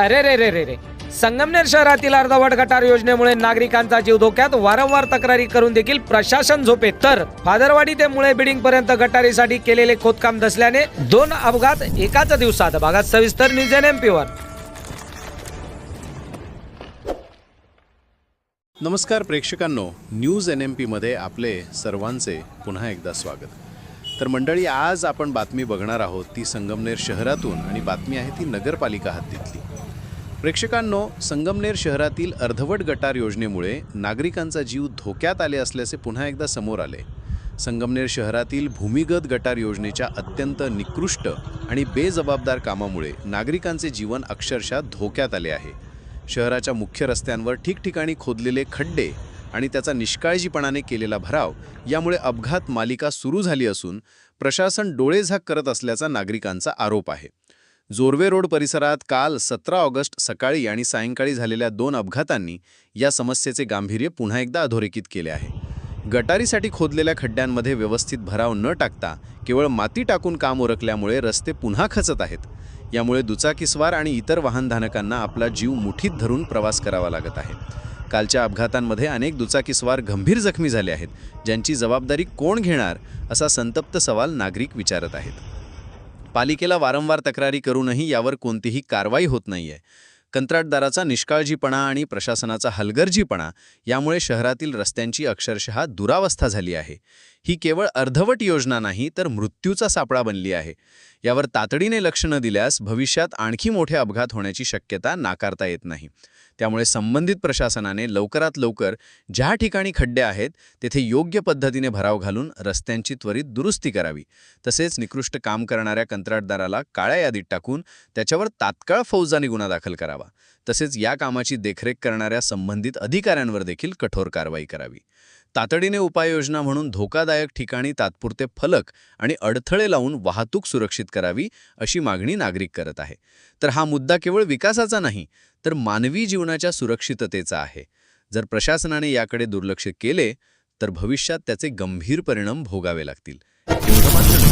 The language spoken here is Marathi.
अरे रे रे रे रे. संगमनेर शहरातील अर्धवट गटार योजनेमुळे नागरिकांचा जीव धोक्यात वारंवार तक्रारी करून देखील प्रशासन झोपेत. तर फादरवाडी ते मुळे बिडिंग पर्यंत गटारीसाठी केलेले खोदकाम दसल्याने दोन अपघात एकाच दिवसात. भागात सविस्तर न्यूज एन एम वर. नमस्कार प्रेक्षकांनो. न्यूज एन एम पीमध्ये आपले सर्वांचे पुन्हा एकदा स्वागत. तर मंडळी आज आपण बातमी बघणार आहोत. ती संगमनेर शहरातून आणि बातमी आहे ती नगरपालिका हद्दीतली. प्रेक्षकांनो संगमनेर शहरातील अर्धवट गटार योजनेमुळे नागरिकांचा जीव धोक्यात आले असल्याचे पुन्हा एकदा समोर आले. संगमनेर शहरातील भूमिगत गटार योजनेच्या अत्यंत निकृष्ट आणि बेजबाबदार कामामुळे नागरिकांचे जीवन अक्षरशः धोक्यात आले आहे. शहराच्या मुख्य रस्त्यांवर ठिकठिकाणी खोदलेले खड्डे आणि त्याचा निष्काळजीपणाने केलेला भराव यामुळे अपघात मालिका सुरू झाली असून प्रशासन डोळेझाक करत असल्याचा नागरिकांचा आरोप आहे. जोरवे रोड परिसरात काल सतरा ऑगस्ट सकाळी आणि सायंकाळी झालेल्या दोन अपघातांनी या समस्येचे गांभीर्य पुन्हा एकदा अधोरेखित केले आहे. गटारीसाठी खोदलेल्या खड्ड्यांमध्ये व्यवस्थित भराव न टाकता केवळ माती टाकून काम उरकल्यामुळे रस्ते पुन्हा खचत आहेत. यामुळे दुचाकीस्वार आणि इतर वाहनधारकांना आपला जीव मुठीत धरून प्रवास करावा लागत आहे. कालच्या अपघातांमध्ये अनेक दुचाकीस्वार गंभीर जखमी झाले आहेत ज्यांची जबाबदारी कोण घेणार असा संतप्त सवाल नागरिक विचारत आहेत. पालिकेला वारंवार तक्रारी करूनही यावर कोणतीही कारवाई होत नाहीये. कंत्राटदाराचा निष्काळजीपणा आणि प्रशासनाचा हलगर्जीपणा यामुळे शहरातील रस्त्यांची अक्षरशः दुरावस्था झाली आहे. ही केवळ अर्धवट योजना नाही तर मृत्यूचा सापळा बनली आहे. यावर तातडीने लक्ष न दिल्यास भविष्यात आणखी मोठे अपघात होण्याची शक्यता नाकारता येत नाही. त्यामुळे संबंधित प्रशासनाने लवकरात लवकर ज्या ठिकाणी खड्डे आहेत तेथे योग्य पद्धतीने भराव घालून रस्त्यांची त्वरित दुरुस्ती करावी. तसेच निकृष्ट काम करणाऱ्या कंत्राटदाराला काळ्या यादीत टाकून त्याच्यावर तात्काळ फौजदारी गुन्हा दाखल करावा. तसेच या कामाची देखरेख करणाऱ्या संबंधित अधिकाऱ्यांवर देखील कठोर कारवाई करावी. तातडीने उपाययोजना म्हणून धोकादायक ठिकाणी तात्पुरते फलक आणि अडथळे लावून वाहतूक सुरक्षित करावी अशी मागणी नागरिक करत आहे. तर हा मुद्दा केवळ विकासाचा नाही तर मानवी जीवनाच्या सुरक्षिततेचा आहे. जर प्रशासनाने याकडे दुर्लक्ष केले तर भविष्यात त्याचे गंभीर परिणाम भोगावे लागतील. एवढं मात्र